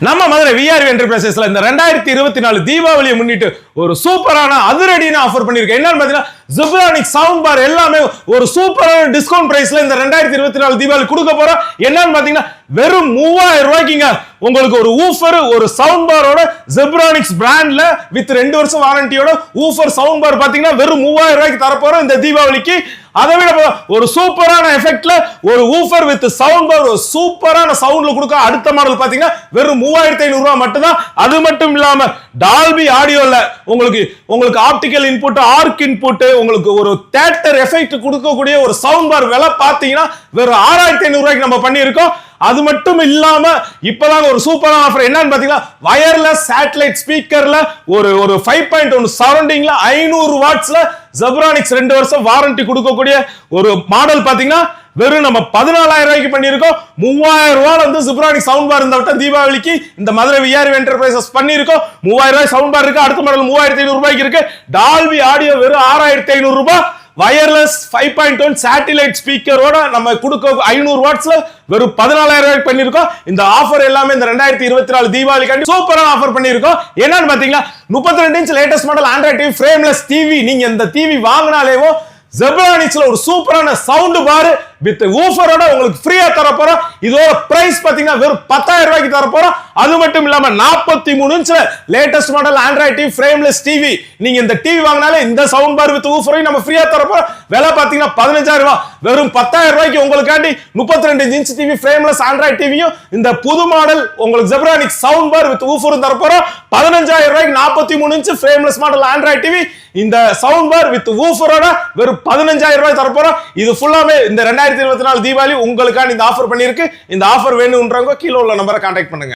நம்ம மதுரை விஆர்வி என்டர்பிரைசஸ்ல இந்த ரெண்டாயிரத்தி இருபத்தி நாலு தீபாவளியை முன்னிட்டு ஒரு சூப்பரான அதிரடியான ஆஃபர் பண்ணிருக்கேன் என்னன்னு பாத்தீங்கன்னா ஜிப்ரானிக் சவுண்ட் பார் எல்லாமே ஒரு சூப்பரான டிஸ்கவுண்ட் பிரைஸ்ல இந்த ரெண்டாயிரத்தி இருபத்தி நாலு தீபாவளி கொடுக்க போறோம் என்னன்னு பாத்தீங்கன்னா வெறும் மூவாயிரம் ரூபாய்க்குங்க. உங்களுக்கு ஒரு ஊஃபர் ஒரு சவுண்ட் பாரோட ஜெப்ரானிக்ஸ் பிராண்ட்ல வித் ரெண்டு வருஷம் வாரண்டியோட ஊஃபர் சவுண்ட் பார் பாத்தீங்கன்னா வெறும் மூவாயிரம் ரூபாய்க்கு தரப்போறோம் இந்த தீபாவளிக்கு. அதை விட ஒரு சூப்பரான எஃபெக்ட்ல ஒரு ஊஃபர் வித் சவுண்ட் பார் ஒரு சூப்பரான சவுண்ட்ல கொடுக்க அடுத்த மாடல் பாத்தீங்கன்னா வெறும் மூவாயிரத்தி ஐநூறு ரூபாய் மட்டும்தான். அது மட்டும் இல்லாம டால்பி ஆடியோல உங்களுக்கு உங்களுக்கு ஆப்டிக்கல் இன்புட் ஆர்க் இன்புட் உங்களுக்கு ஒரு தேட்டர் எஃபெக்ட் கொடுக்கக்கூடிய ஒரு சவுண்ட் பார் விலை பார்த்தீங்கன்னா வெறும் ஆறாயிரத்தி ஐநூறு ரூபாய்க்கு நம்ம பண்ணியிருக்கோம். அது மட்டும் இல்லாம இப்பதான் ஒரு சூப்பரான ஆஃபர் என்னன்னு பாத்தீங்கன்னா வயர்லெஸ் சேட்டலைட் ஸ்பீக்கர்ல ஒரு ஒரு ஃபைவ் பாயிண்ட் ஒன் சரௌண்டிங்ல ஐநூறு வாட்ஸ்ல ஜெப்ரானிக்ஸ் ரெண்டு வருஷம் வாரண்டி கொடுக்கக்கூடிய ஒரு மாடல் பாத்தீங்கன்னா வெறும் நம்ம பதினாலாயிரம் ரூபாய்க்கு பண்ணியிருக்கோம். மூவாயிரம் ரூபாய் வந்து சிப்ரானிக் சவுண்ட் பார் இந்த வட்டம் தீபாவளிக்கு இந்த மதுரை விஆர் என்டர்பிரைசஸ் பண்ணியிருக்கோம். மூவாயிரம் ரூபாய் சவுண்ட் பார் இருக்கு. அடுத்த மாடல் மூவாயிரத்தி ஐநூறு ரூபாய்க்கு இருக்கு. டால்பி ஆடியோ வெறும் ஆறாயிரத்தி ஐநூறு ரூபாய். Wireless five point one satellite ஸ்பீக்கரோட நம்ம கொடுக்க ஐநூறு வாட்ஸ்ல வெறும் பதினாலாயிரம் ரூபாய்க்கு பண்ணியிருக்கோம். இந்த ஆஃபர் எல்லாமே இந்த ரெண்டாயிரத்தி இருபத்தி நாலு தீபாவளிக்காண்டி சூப்பரான ஆஃபர் பண்ணியிருக்கோம். என்னன்னு பாத்தீங்கன்னா முப்பத்தி ரெண்டு inch latest model android TV frameless TV நீங்க இந்த டிவி வாங்கினாலேவோ ஜெப்ரானிக்ஸ்ல ஒரு சூப்பரான சவுண்ட் பாரு வித் ஊஃபரோட உங்களுக்கு ஃப்ரீயா தர இதோட பிரைஸ் பாத்தீங்கன்னா வெறும் பத்தாயிரம் ரூபாய்க்கு தர போறோம். அது மட்டும் இல்லாம நாற்பத்தி மூணு இன்ச்ல latest model android TV frameless TV நீங்க இந்த டிவி வாங்கினாலே இந்த சவுண்ட் பார் வித் ஊஃபரையும் நம்ம ஃப்ரீயா தர போறோம். விலை பாத்தீங்கன்னா பதினஞ்சாயிரம் ரூபாய். வெறும் பத்தாயிரம் ரூபாய்க்கு உங்களுக்காண்டி முப்பத்தி ரெண்டு இன்ச் டிவி ஃப்ரேம்லெஸ் ஆண்ட்ராய்ட் டிவியும் இந்த புது மாடல் உங்களுக்கு ஜெப்ரானிக் சவுண்ட் பார் வித் ஊஃபரும் தர போறோம். பதினஞ்சாயிரம் ரூபாய்க்கு நாற்பத்தி மூணு inch frameless model android TV இந்த சவுண்ட் பார் வித் ஊஃபரோட வெறும் பதினஞ்சாயிரம் ரூபாய் தரப்போறோம் இது ஃபுல்லாமே இந்த ரெண்டாயிரத்தி இருபத்தி நாலு தீபாவளி உங்களுக்கான இந்த ஆஃபர் பண்ணியிருக்கு. இந்த ஆஃபர் வேணுன்றவங்க கீழே உள்ள நம்பரை கான்டாக்ட் பண்ணுங்க.